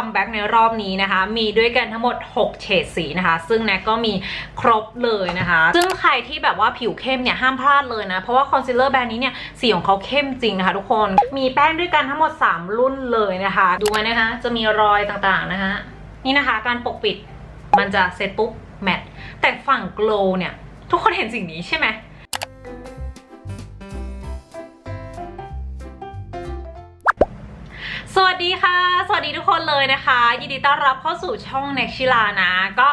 คัมแบ็กในรอบนี้นะคะ มีด้วยกันทั้งหมด 6 เฉดสีนะคะ ซึ่งแน็กก็มีครบเลยนะคะ ซึ่งใครที่แบบว่าผิวเข้มเนี่ยห้ามพลาดเลยนะ เพราะว่าคอนซีลเลอร์แบรนด์นี้เนี่ยสีของเขาเข้มจริงนะคะทุกคน มีแป้งด้วยกันทั้งหมด 3 รุ่นเลยนะคะ ดูไว้นะคะ จะมีรอยต่างๆนะคะ นี่นะคะ การปกปิดมันจะเซตปุ๊บแมทแต่ฝั่งโกลเนี่ยทุกคนเห็นสิ่งนี้ใช่ไหม สวัสดีค่ะ สวัสดีทุกคนเลยนะคะ ยินดีต้อนรับเข้าสู่ช่องเน็กชิลานะ ก็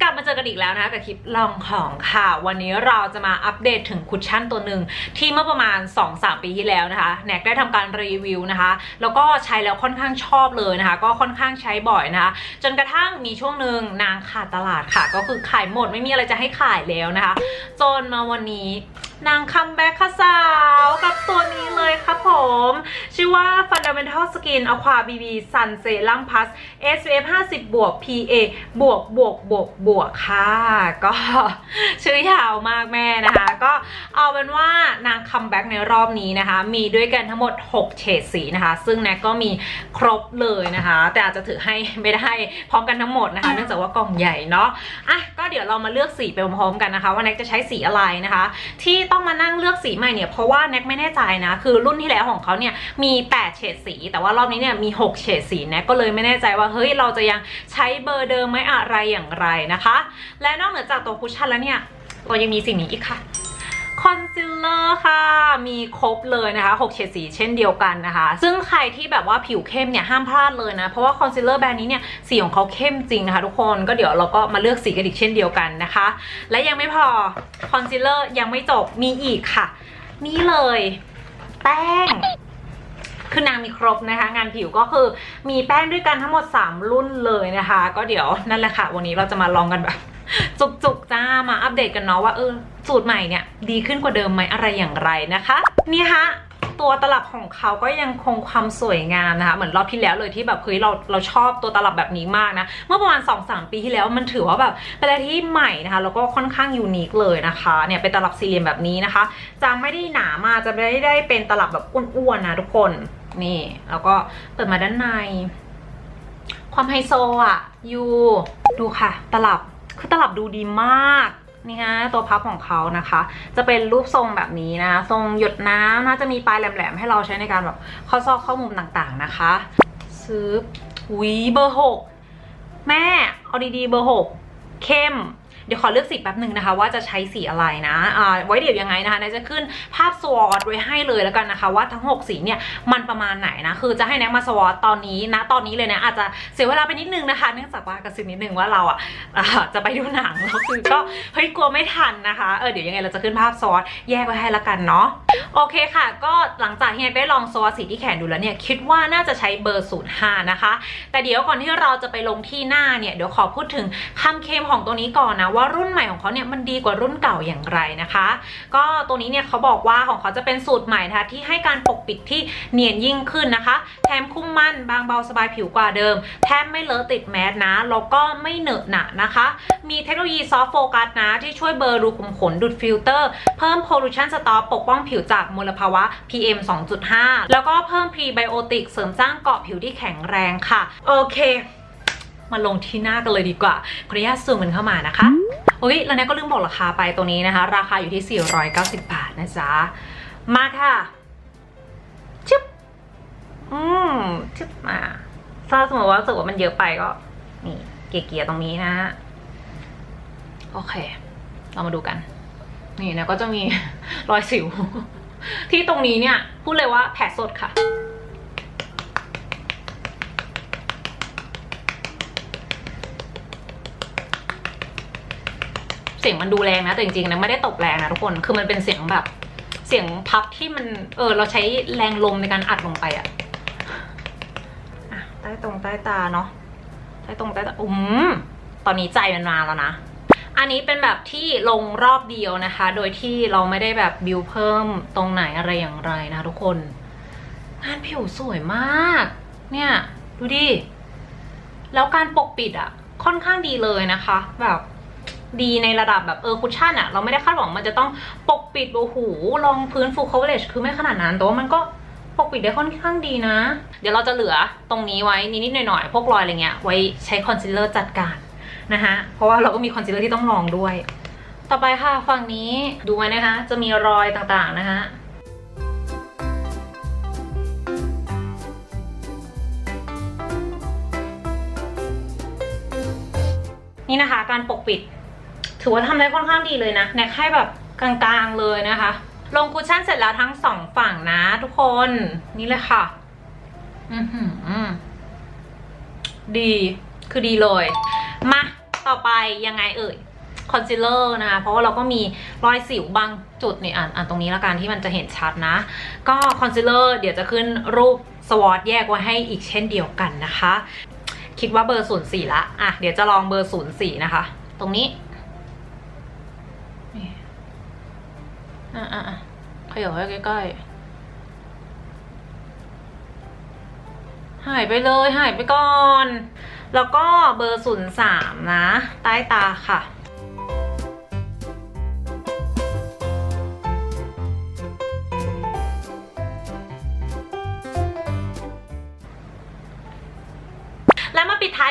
กลับมาเจอกันอีกแล้วนะคะกับคลิปลองของค่ะ วันนี้เราจะมาอัปเดตถึงคุชชั่นตัวหนึ่งที่เมื่อประมาณ 2-3 ปีที่แล้วนะคะแน็กได้ทำการรีวิวนะคะ แล้วก็ใช้แล้วค่อนข้างชอบเลยนะคะ ก็ค่อนข้างใช้บ่อยนะคะ จนกระทั่งมีช่วงหนึ่งนางขาดตลาดค่ะ ก็คือขายหมดไม่มีอะไรจะให้ขายแล้วนะคะ จนมาวันนี้ นางคัมแบ็คค่ะสาวกับตัวนี้เลยครับผม ชื่อว่า Fundamental Skin Aqua BB Sun Serum Plus SPF 50 บวก PA บวกบวกบวกบวกค่ะ ก็ชื่อยาวมากแม่นะคะ ก็เอาเป็นว่านางคัมแบ็กในรอบนี้นะคะ มีด้วยกันทั้งหมด 6 เฉดสีนะคะ ซึ่งแน็กก็มีครบเลยนะคะ แต่อาจจะถือให้ไม่ได้พร้อมกันทั้งหมดนะคะ เนื่องจากว่ากล่องใหญ่เนาะอะก็เดี๋ยวเรามาเลือกสีไปพร้อมๆกันนะคะ ว่าแน็กจะใช้สีอะไรนะคะ ที่ต้องมานั่งเลือกสีใหม่เนี่ยเพราะว่าแน็กไม่แน่ใจนะ คือรุ่นที่แล้วของเขาเนี่ยมี 8 เฉดสี แต่ว่ารอบนี้เนี่ยมี 6 เฉดสีแน็กก็เลยไม่แน่ใจว่าเฮ้ยเราจะยังใช้เบอร์เดิมไหมอะไรอย่างไรนะคะ และนอกเหนือจากตัวคุชชั่นแล้วเนี่ยเรายังมีสิ่งนี้อีกค่ะ คอนซีลเลอร์ค่ะ มีครบเลยนะคะ6เฉดสีเช่นเดียวกันนะคะ ซึ่งใครที่แบบว่าผิวเข้มเนี่ยห้ามพลาดเลยนะ เพราะว่าคอนซีลเลอร์แบรนด์นี้เนี่ยสีของเขาเข้มจริงนะคะทุกคนก็เดี๋ยวเราก็มาเลือกสีกันอีกเช่นเดียวกันนะคะ และยังไม่พอคอนซีลเลอร์ยังไม่จบมีอีกค่ะ นี่เลย แป้งคือนางมีครบนะคะ งานผิวก็คือมีแป้งด้วยกันทั้งหมด 3 รุ่นเลยนะคะ ก็เดี๋ยวนั่นแหละค่ะ วันนี้เราจะมาลองกันแบบ จุกๆจ้ามาอัปเดตกันเนาะว่าเออสูตรใหม่เนี่ยดีขึ้นกว่าเดิมไหมอะไรอย่างไรนะคะ นี่ฮะตัวตลับของเขาก็ยังคงความสวยงามนะคะเหมือนรอบที่แล้วเลยที่แบบเฮ้ยเราเราชอบตัวตลับแบบนี้มากนะเมื่อประมาณ2-3ปีที่แล้วมันถือว่าแบบเป็นอะไรที่ใหม่นะคะแล้วก็ค่อนข้างยูนิคเลยนะคะเนี่ยเป็นตลับสี่เหลี่ยมแบบนี้นะคะ จะไม่ได้หนามากจะไม่ได้เป็นตลับแบบอ้วนๆนะทุกคนนี่ แล้วก็เปิดมาด้านใน ความไฮโซอะยูดูค่ะ ตลับ คือตลับดูดีมากนี่ฮะตัวพับของเขานะคะ จะเป็นรูปทรงแบบนี้นะทรงหยดน้ำนะจะมีปลายแหลมๆให้เราใช้ในการแบบข้อซอกข้อมุมต่างๆนะคะซื้อวีเบอร์หกแม่เอาดีๆเบอร์หกเข้ม เดี๋ยวขอเลือกสีแป๊บหนึ่งนะคะ ว่าจะใช้สีอะไรนะอ่าไว้เดี๋ยวยังไงนะคะนายจะขึ้นภาพสวอตไว้ให้เลยแล้วกันนะคะ ว่าทั้ง 6 สีเนี่ยมันประมาณไหนนะคือจะให้แน็กมาสวอตตอนนี้นะตอนนี้เลยนะอาจจะเสียเวลาไปนิดนึงนะคะ เนื่องจากว่ากระซิบนิดนึงว่าเราอะอ่าจะไปดูหนังแล้วคือก็เฮ้ยกลัวไม่ทันนะคะเออเดี๋ยวยังไงเราจะขึ้นภาพสวอตแยกไว้ให้ละกันเนาะโอเคค่ะ ก็หลังจากที่น็กได้ลองสวอตสีที่แขนดูแล้วเนี่ยคิดว่าน่าจะใช้เบอร์ 05 นะคะ แต่เดี๋ยวก่อนที่เราจะไปลงที่หน้าเนี่ยเดี๋ยวขอพูดถึงคำเคมของตัวนี้ก่อนนะว่ารุ่นใหม่ของเขาเนี่ยมันดีกว่ารุ่นเก่าอย่างไรนะคะ ก็ตัวนี้เนี่ยเขาบอกว่าของเขาจะเป็นสูตรใหม่นะคะที่ให้การปกปิดที่เนียนยิ่งขึ้นนะคะ แถมคุ้มมั่นบางเบาสบายผิวกว่าเดิมแถมไม่เลอะติดแมสนะแล้วก็ไม่เหนอะหนะนะคะ มีเทคโนโลยีซอฟต์โฟกัสนะ ที่ช่วยเบลอรูขุมขนดูดฟิลเตอร์ เพิ่ม pollution stop ปกป้องผิวจากมลภาวะ PM 2.5 แล้วก็เพิ่มพรีไบโอติกเสริมสร้างเกาะผิวที่แข็งแรงค่ะ โอเค มาลงที่หน้ากันเลยดีกว่าขออนุญาตซูมมันเข้ามานะคะโอ้ยแล้วเนี่ยก็ลืมบอกราคาไปตัวนี้นะคะ ราคาอยู่ที่ 490 บาทนะจ๊ะ มาค่ะชึบอืมชึบมาถ้าสมมติว่ารู้สึกว่ามันเยอะไปก็ นี่ เกียร์ๆตรงนี้นะโอเค เรามาดูกัน นี่นะก็จะมีรอยสิว ที่ตรงนี้เนี่ย พูดเลยว่าแผลสดค่ะ เสียงมันดูแรงนะแต่จริงๆนะไม่ได้ตบแรงนะทุกคนคือมันเป็นเสียงแบบ เสียงพับที่มันเออเราใช้แรงลมในการอัดลงไปอะอะใต้ตรงใต้ตาเนาะใต้ตรงใต้ตาอืมตอนนี้ใจมันมาแล้วนะอันนี้เป็นแบบที่ลงรอบเดียวนะคะ โดยที่เราไม่ได้แบบบิวเพิ่มตรงไหนอะไรอย่างไรนะทุกคน งานผิวสวยมาก เนี่ย ดูดิ แล้วการปกปิดอะค่อนข้างดีเลยนะคะ แบบ ดีในระดับแบบเออคุชชั่นอะเราไม่ได้คาดหวังมันจะต้องปกปิดโอ้โหรองพื้น full coverage คือไม่ขนาดนั้นแต่ว่ามันก็ปกปิดได้ค่อนข้างดีนะ เดี๋ยวเราจะเหลือตรงนี้ไว้นิดๆหน่อยๆพวกรอยอะไรเงี้ยไว้ใช้คอนซีลเลอร์จัดการนะคะเพราะว่าเราก็มีคอนซีลเลอร์ที่ต้องลองด้วย ต่อไปค่ะฝั่งนี้ดูไว้นะคะ จะมีรอยต่างๆนะคะนี่นะคะการปกปิด ถือว่าทำได้ค่อนข้างดีเลยนะแนกให้แบบกลางๆเลยนะคะ ลงคุชชั่นเสร็จแล้วทั้งสองฝั่งนะทุกคนนี่เลยค่ะ อือหือดีคือดีเลย มา ต่อไปยังไงเอ่ยคอนซีลเลอร์นะคะ เพราะว่าเราก็มีรอยสิวบางจุดนี่อ่านอ่านตรงนี้ละกันที่มันจะเห็นชัดนะ ก็คอนซีลเลอร์เดี๋ยวจะขึ้นรูปสวอตแยกไว้ให้อีกเช่นเดียวกันนะคะ คิดว่าเบอร์ศูนย์สี่ละ อะ เดี๋ยวจะลองเบอร์ศูนย์สี่นะคะ ตรงนี้ อะอะขยับใกล้ๆ หายไปเลย หายไปก่อน แล้วก็เบอร์ศูนย์สามนะ ใต้ตาค่ะ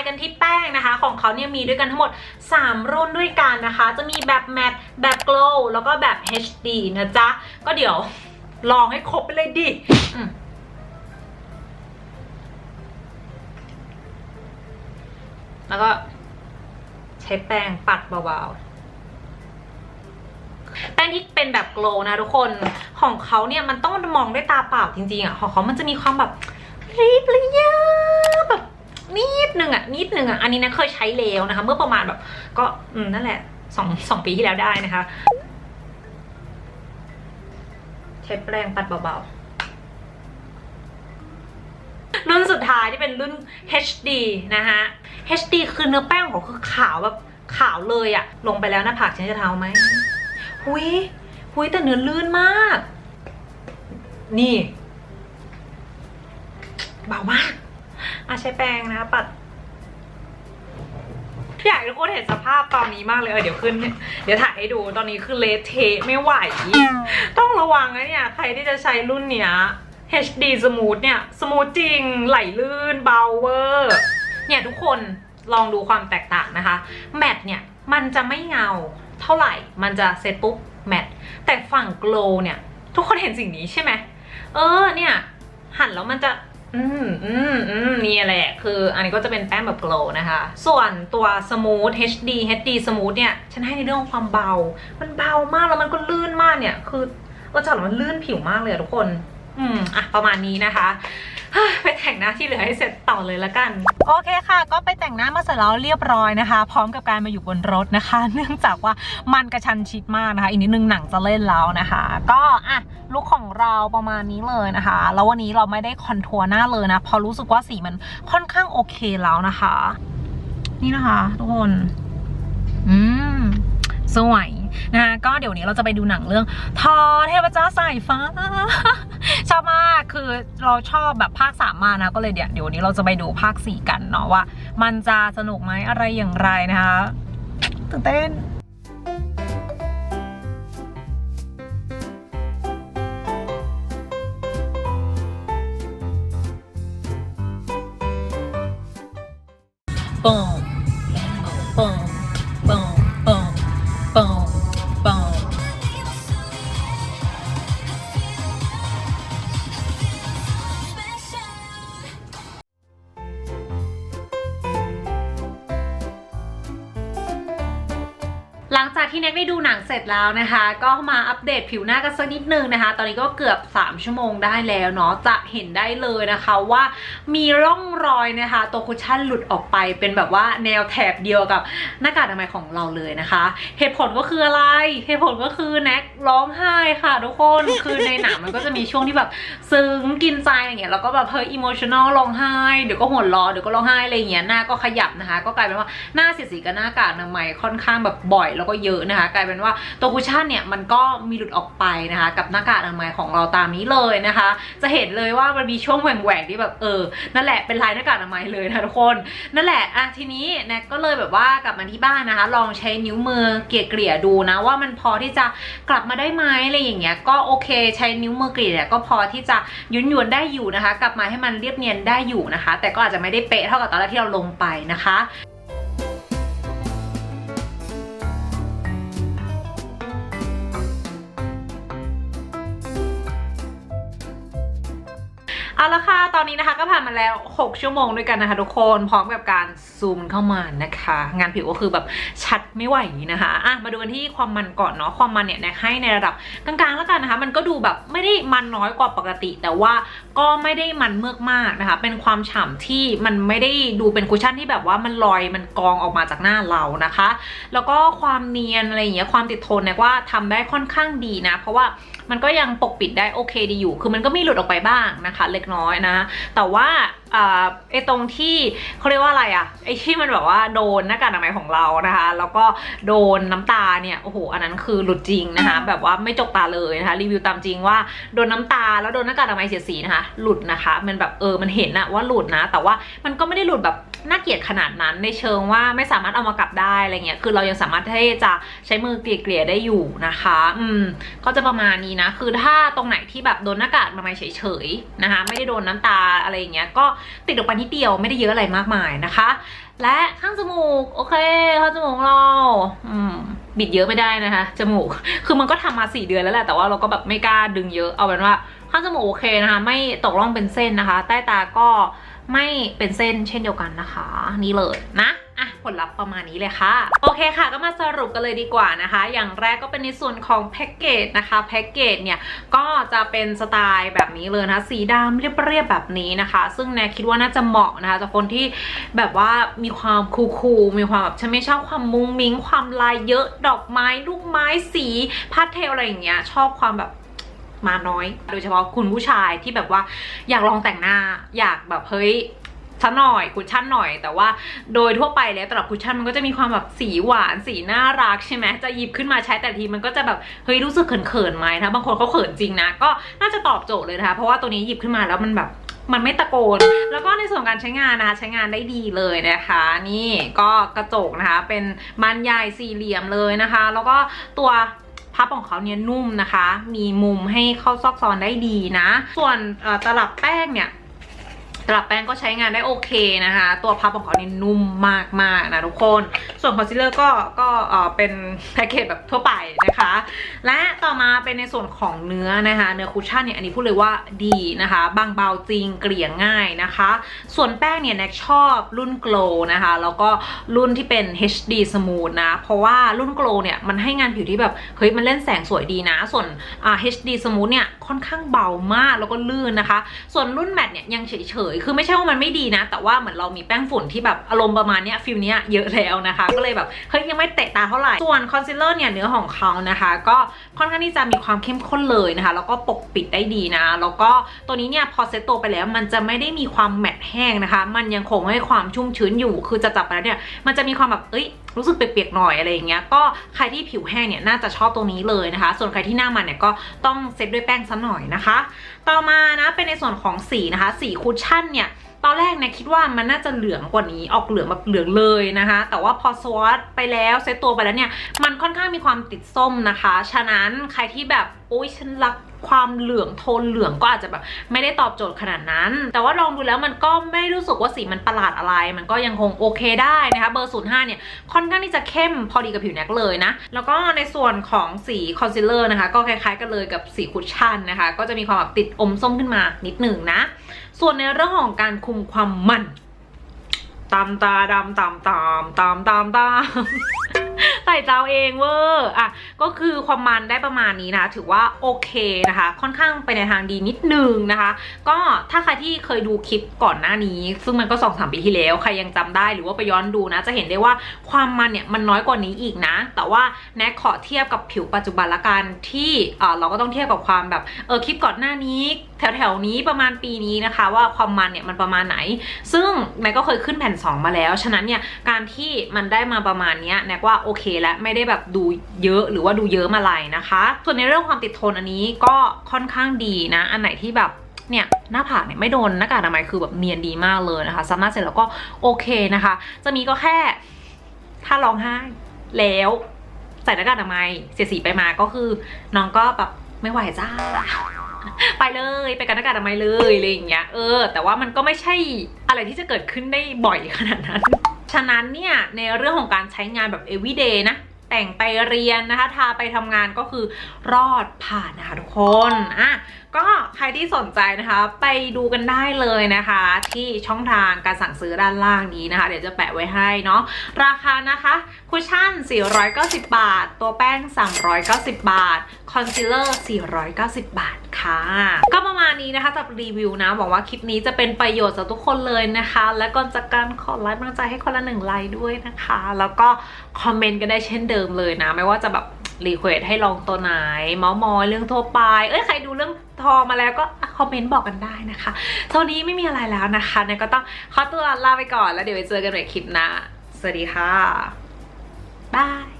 กันที่แป้งนะคะ ของเขาเนี่ยมีด้วยกันทั้งหมด 3 รุ่นด้วยกันนะคะ จะมีแบบแมตต์แบบ glow แล้วก็แบบ HD นะจ๊ะ ก็เดี๋ยวลองให้ครบไปเลยดิแล้วก็ใช้แป้งปัดเบาๆแป้งที่เป็นแบบ glow นะทุกคนของเขาเนี่ยมันต้องมองด้วยตาเปล่าจริงๆอะของเขามันจะมีความแบบรีบระยะแบบ นิดนึงอะนิดนึงอะอันนี้นะเคยใช้แล้วนะคะ เมื่อประมาณแบบ ก็อืมนั่นแหละสองสองปีที่แล้วได้นะคะ ใช้แปรงปัดเบาๆรุ่นสุดท้ายที่เป็นรุ่น HD นะคะ HD คือเนื้อแป้งของคือขาวแบบขาวเลยอะลงไปแล้วหน้าผากฉันจะเทาไหมหุยหุยแต่เนื้อลื่นมาก นี่ เบามาก อาใช้แปรงนะคะปัดอยากให้ทุกคนเห็นสภาพตอนนี้มากเลยเออเดี๋ยวขึ้นเนี่ยเดี๋ยวถ่ายให้ดูตอนนี้คือเละเทะไม่ไหว ต้องระวังนะเนี่ยใครที่จะใช้รุ่นเนี้ย HD Smooth เนี่ย สมูทจริง ไหลลื่นเบาเวอร์เนี่ยทุกคนลองดูความแตกต่างนะคะ แมตต์เนี่ย มันจะไม่เงาเท่าไหร่ มันจะเซตปุ๊บแมตต์แต่ฝั่งโกลเนี่ย ทุกคนเห็นสิ่งนี้ใช่ไหมเออเนี่ย หันแล้วมันจะ อืมอืมอืมนี่แหละ คืออันนี้ก็จะเป็นแป้งแบบโกลนะคะ ส่วนตัวสมูท HD HD สมูทเนี่ย ฉันให้ในเรื่องของความเบา มันเบามากแล้วมันก็ลื่นมากเนี่ย คือเราจะบอกว่ามันลื่นผิวมากเลยทุกคน อืม อะ ประมาณนี้นะคะ ไปแต่งหน้าที่เหลือให้เสร็จต่อเลยละกัน โอเคค่ะ ก็ไปแต่งหน้ามาเสร็จแล้วเรียบร้อยนะคะ พร้อมกับการมาอยู่บนรถนะคะ เนื่องจากว่ามันกระชันชิดมากนะคะ อีกนิดนึงหนังจะเล่นแล้วนะคะ ก็อะลุคของเราประมาณนี้เลยนะคะ แล้ววันนี้เราไม่ได้คอนทัวร์หน้าเลยนะ พอรู้สึกว่าสีมันค่อนข้างโอเคแล้วนะคะ นี่นะคะ ทุกคน อืมสวยนะคะก็เดี๋ยวนี้เราจะไปดูหนังเรื่องทอเทพเจ้าสายฟ้า ชอบมากคือเราชอบแบบภาคสามมานะ ก็เลยเดี๋ยวเดี๋ยววันนี้เราจะไปดูภาคสี่กันเนาะว่า มันจะสนุกไหมอะไรอย่างไรนะคะตื่นเต้นปอง ลังจากที่เน็กได้ดูหนังเสร็จแล้วนะคะ ก็มาอัปเดตผิวหน้ากันสักนิดนึงนะคะ ตอนนี้ก็เกือบ 3 ชั่วโมงได้แล้วเนาะจะเห็นได้เลยนะคะว่ามีร่องรอยนะคะ ตัวคุชชั่นหลุดออกไปเป็นแบบว่าแนวแถบเดียวกับหน้ากากอนามัยของเราเลยนะคะ เหตุผลก็คืออะไร เหตุผลก็คือแน็กร้องไห้ค่ะทุกคนคือในหนังมันก็จะมีช่วงที่แบบซึ้งกินใจอย่างเงี้ยแล้วก็แบบเฮ้ยอิโมชั่นอลร้องไห้เดี๋ยวก็หัวเร้อเดี๋ยวก็ร้องไห้อะไรอย่างเงี้ยหน้าก็ขยับนะคะ ก็กลายเป็นว่าหน้าเสียสีกับหน้ากากอนามัยค่อนข้างแบบบ่อยแล้วก็็เยอะนะคะ กลายเป็นว่าตัวคุชชั่นเนี่ยมันก็มีหลุดออกไปนะคะ กับหน้ากากอนามัยของเราตามนี้เลยนะคะ จะเห็นเลยว่ามันมีช่วงแหว่งๆที่แบบเออนั่นแหละเป็นลายหน้ากากอนามัยเลยนะทุกคนนั่นแหละอะทีนี้แน็กก็เลยแบบว่ากลับมาที่บ้านนะคะ ลองใช้นิ้วมือเกลี่ยเกลี่ยๆดูนะว่ามันพอที่จะกลับมาได้ไหมอะไรอย่างเงี้ยก็โอเคใช้นิ้วมือเกลี่ยก็พอที่จะยุนยวนๆได้อยู่นะคะ กลับมาให้มันเรียบเนียนได้อยู่นะคะ แต่ก็อาจจะไม่ได้เป๊ะเท่ากับตอนแรกที่เราลงไปนะคะ เอาละค่ะ ตอนนี้นะคะก็ผ่านมาแล้ว 6 ชั่วโมงด้วยกันนะคะทุกคน พร้อมกับการซูมเข้ามานะคะ งานผิวก็คือแบบชัดไม่ไหวนะคะอะมาดูกันที่ความมันก่อนเนาะ ความมันเนี่ยแนกให้ในระดับกลางๆแล้วกันนะคะ มันก็ดูแบบไม่ได้มันน้อยกว่าปกติ แต่ว่าก็ไม่ได้มันเมือกมากนะคะ เป็นความฉ่ำที่มันไม่ได้ดูเป็นคุชชั่นที่แบบว่ามันลอยมันกองออกมาจากหน้าเรานะคะ แล้วก็ความเนียนอะไรอย่างเงี้ย ความติดทนเนี่ยว่าทำได้ค่อนข้างดีนะ เพราะว่า มันก็ยังปกปิดได้โอเคดีอยู่ คือมันก็มีหลุดออกไปบ้างนะคะ เล็กน้อยนะ แต่ว่าอ่าไอ้ตรงที่เขาเรียกว่าอะไรอะไอ้ที่มันแบบว่าโดนหน้ากากอนามัยของเรานะคะ แล้วก็โดนน้ำตาเนี่ยโอ้โหอันนั้นคือหลุดจริงนะคะ แบบว่าไม่จกตาเลยนะคะ รีวิวตามจริงว่าโดนน้ำตาแล้วโดนหน้ากากอนามัยเสียดสีนะคะ หลุดนะคะ มันแบบเออมันเห็นอะว่าหลุดนะ แต่ว่ามันก็ไม่ได้หลุดแบบ น่าเกลียดขนาดนั้นในเชิงว่าไม่สามารถเอามากลับได้อะไรเงี้ยคือเรายังสามารถที่จะใช้มือเกลี่ยๆได้อยู่นะคะ อืมก็จะประมาณนี้นะ คือถ้าตรงไหนที่แบบโดนหน้ากากอนามัยเฉยๆนะคะ ไม่ได้โดนน้ำตาอะไรเงี้ยก็ติดออกไปนิดเดียวไม่ได้เยอะอะไรมากมายนะคะ และข้างจมูกโอเคข้างจมูกเราอืมบิดเยอะไม่ได้นะคะจมูกคือมันก็ทำมาสี่เดือนแล้วแหละแต่ว่าเราก็แบบไม่กล้าดึงเยอะเอาเป็นว่าข้างจมูกโอเคนะคะ ไม่ตกร่องเป็นเส้นนะคะ ใต้ตาก็ ไม่เป็นเส้นเช่นเดียวกันนะคะ นี่เลยนะอะผลลัพธ์ประมาณนี้เลยค่ะ โอเคค่ะ ก็มาสรุปกันเลยดีกว่านะคะ อย่างแรกก็เป็นในส่วนของแพ็กเกจนะคะแพ็กเกจเนี่ยก็จะเป็นสไตล์แบบนี้เลยนะ สีดำเรียบๆแบบนี้นะคะ ซึ่งแนนคิดว่าน่าจะเหมาะนะคะจากคนที่แบบว่ามีความคูลๆมีความแบบฉันไม่ชอบความมุ้งมิ้งความลายเยอะดอกไม้ลูกไม้สีพาสเทลอะไรอย่างเงี้ยชอบความแบบ มาน้อย โดยเฉพาะคุณผู้ชายที่แบบว่าอยากลองแต่งหน้าอยากแบบเฮ้ยซะหน่อยคุชชั่นหน่อย แต่ว่าโดยทั่วไปแล้วตลับคุชชั่นมันก็จะมีความแบบสีหวานสีน่ารักใช่ไหมจะหยิบขึ้นมาใช้แต่ทีมันก็จะแบบเฮ้ยรู้สึกเขินๆไหมนะบางคนเขาเขินจริงนะก็น่าจะตอบโจทย์เลยนะคะเพราะว่าตัวนี้หยิบขึ้นมาแล้วมันแบบมันไม่ตะโกน แล้วก็ในส่วนการใช้งานนะคะใช้งานได้ดีเลยนะคะ นี่ก็กระจกนะคะเป็นมันใหญ่สี่เหลี่ยมเลยนะคะ แล้วก็ตัว พับของเขาเนี่ยนุ่มนะคะ มีมุมให้เข้าซอกซอนได้ดีนะ ส่วนตลับแป้งเนี่ย ลับแป้งก็ใช้งานได้โอเคนะคะ ตัวพับของเขานี่นุ่มมากๆนะทุกคน ส่วนคอนซีลเลอร์ก็ก็เออเป็นแพ็กเกจแบบทั่วไปนะคะ และต่อมาเป็นในส่วนของเนื้อนะคะ เนื้อคุชชั่นเนี่ยอันนี้พูดเลยว่าดีนะคะ บางเบาจริงเกลี่ยง่ายนะคะ ส่วนแป้งเนี่ยแน็กชอบรุ่น Glow นะคะ แล้วก็รุ่นที่เป็น HD Smooth นะ เพราะว่ารุ่น Glow เนี่ยมันให้งานผิวที่แบบเฮ้ยมันเล่นแสงสวยดีนะ ส่วนอ่า HD Smooth เนี่ยค่อนข้างเบามากแล้วก็ลื่นนะคะ ส่วนรุ่นแมทเนี่ยยังเฉยคือไม่ใช่ว่ามันไม่ดีนะ แต่ว่าเหมือนเรามีแป้งฝุ่นที่แบบอารมณ์ประมาณเนี้ยฟิลเนี้ยเยอะแล้วนะคะ ก็เลยแบบเฮ้ยยังไม่เตะตาเท่าไหร่ ส่วนคอนซีลเลอร์เนี่ยเนื้อของเขานะคะ ก็ค่อนข้างที่จะมีความเข้มข้นเลยนะคะ แล้วก็ปกปิดได้ดีนะ แล้วก็ตัวนี้เนี่ยพอเซตตัวไปแล้วมันจะไม่ได้มีความแมตต์แห้งนะคะ มันยังคงให้ความชุ่มชื้นอยู่ คือจะจับไปแล้วเนี่ยมันจะมีความแบบเอ้ย รู้สึกเปียกๆหน่อยอะไรอย่างเงี้ย ก็ใครที่ผิวแห้งเนี่ยน่าจะชอบตัวนี้เลยนะคะ ส่วนใครที่หน้ามันเนี่ยก็ต้องเซ็ตด้วยแป้งซะหน่อยนะคะ ต่อมานะเป็นในส่วนของสีนะคะ สีคุชชั่นเนี่ยตอนแรกเนี่ยคิดว่ามันน่าจะเหลืองกว่านี้ออกเหลืองแบบเหลืองเลยนะคะ แต่ว่าพอสวอตไปแล้วเซตตัวไปแล้วเนี่ย มันค่อนข้างมีความติดส้มนะคะ ฉะนั้นใครที่แบบโอ้ยฉันรัก ความเหลืองโทนเหลืองก็อาจจะแบบไม่ได้ตอบโจทย์ขนาดนั้น แต่ว่าลองดูแล้วมันก็ไม่รู้สึกว่าสีมันประหลาดอะไร มันก็ยังคงโอเคได้นะคะเบอร์ศูนย์ห้าเนี่ยค่อนข้างที่จะเข้มพอดีกับผิวแน็กเลยนะ แล้วก็ในส่วนของสีคอนซีลเลอร์นะคะ ก็คล้ายๆกันเลยกับสีคุชชั่นนะคะ ก็จะมีความแบบติดอมส้มขึ้นมานิดหนึ่งนะ ส่วนในเรื่องของการคุมความมันตามตาดำตามตามตามตามตาม ส่เจ้าเองเวอร์อะก็คือความมันได้ประมาณนี้นะคะถือว่าโอเคนะคะ ค่อนข้างไปในทางดีนิดนึงนะคะ ก็ถ้าใครที่เคยดูคลิปก่อนหน้านี้ ซึ่งมันก็สองสามปีที่แล้วใครยังจำได้หรือว่าไปย้อนดูนะ จะเห็นได้ว่าความมันเนี่ยมันน้อยกว่านี้อีกนะ แต่ว่าแน็กขอเทียบกับผิวปัจจุบันละกันที่เอ่อเราก็ต้องเทียบกับความแบบเออคลิปก่อนหน้านี้แถวๆนี้ประมาณปีนี้นะคะ ว่าความมันเนี่ยมันประมาณไหน ซึ่งแน็กก็เคยขึ้นแผ่น 2 มาแล้ว ฉะนั้นเนี่ยการที่มันได้มาประมาณเนี้ยแน็กว่าโอเคและไม่ได้แบบดูเยอะหรือว่าดูเยอะมาอะไรนะคะ ส่วนในเรื่องความติดทนอันนี้ก็ค่อนข้างดีนะ อันไหนที่แบบเนี่ยหน้าผากเนี่ยไม่โดนหน้ากากอนามัยคือแบบเนียนดีมากเลยนะคะซับหน้าเสร็จแล้วก็โอเคนะคะ จะมีก็แค่ถ้าร้องไห้แล้วใส่หน้ากากอนามัยเสียสีไปมาก็คือน้องก็แบบไม่ไหวจ้าไปเลยไปกันหน้ากากอนามัยเลยอะไรอย่างเงี้ยเออ แต่ว่ามันก็ไม่ใช่อะไรที่จะเกิดขึ้นได้บ่อยขนาดนั้น ฉะนั้นเนี่ยในเรื่องของการใช้งานแบบ everyday นะแต่งไปเรียนนะคะ ทาไปทำงานก็คือรอดผ่านนะคะทุกคน อะ ก็ใครที่สนใจนะคะ ไปดูกันได้เลยนะคะ ที่ช่องทางการสั่งซื้อด้านล่างนี้นะคะ เดี๋ยวจะแปะไว้ให้เนาะ ราคานะคะ คุชชั่น 490 บาท ตัวแป้ง 390 บาท คอนซีลเลอร์ 490 บาทค่ะ ก็ มาณนี้นะคะจากรีวิวนะหวังว่าคลิปนี้จะเป็นประโยชน์สำหรับทุกคนเลยนะคะ และก่อนจากการขอไลค์กำลังใจให้คนละหนึ่งไลค์ด้วยนะคะ แล้วก็คอมเมนต์กันได้เช่นเดิมเลยนะ ไม่ว่าจะแบบรีเควสให้ลองตัวไหน เมาส์มอยเรื่องทั่วไป เอ้ยใครดูเรื่องทอมาแล้วก็คอมเมนต์บอกกันได้นะคะเท่านี้ไม่มีอะไรแล้วนะคะเนี่ยก็ต้องขอตัวลาไปก่อนแล้วเดี๋ยวไปเจอกันใหม่คลิปหน้าสวัสดีค่ะบาย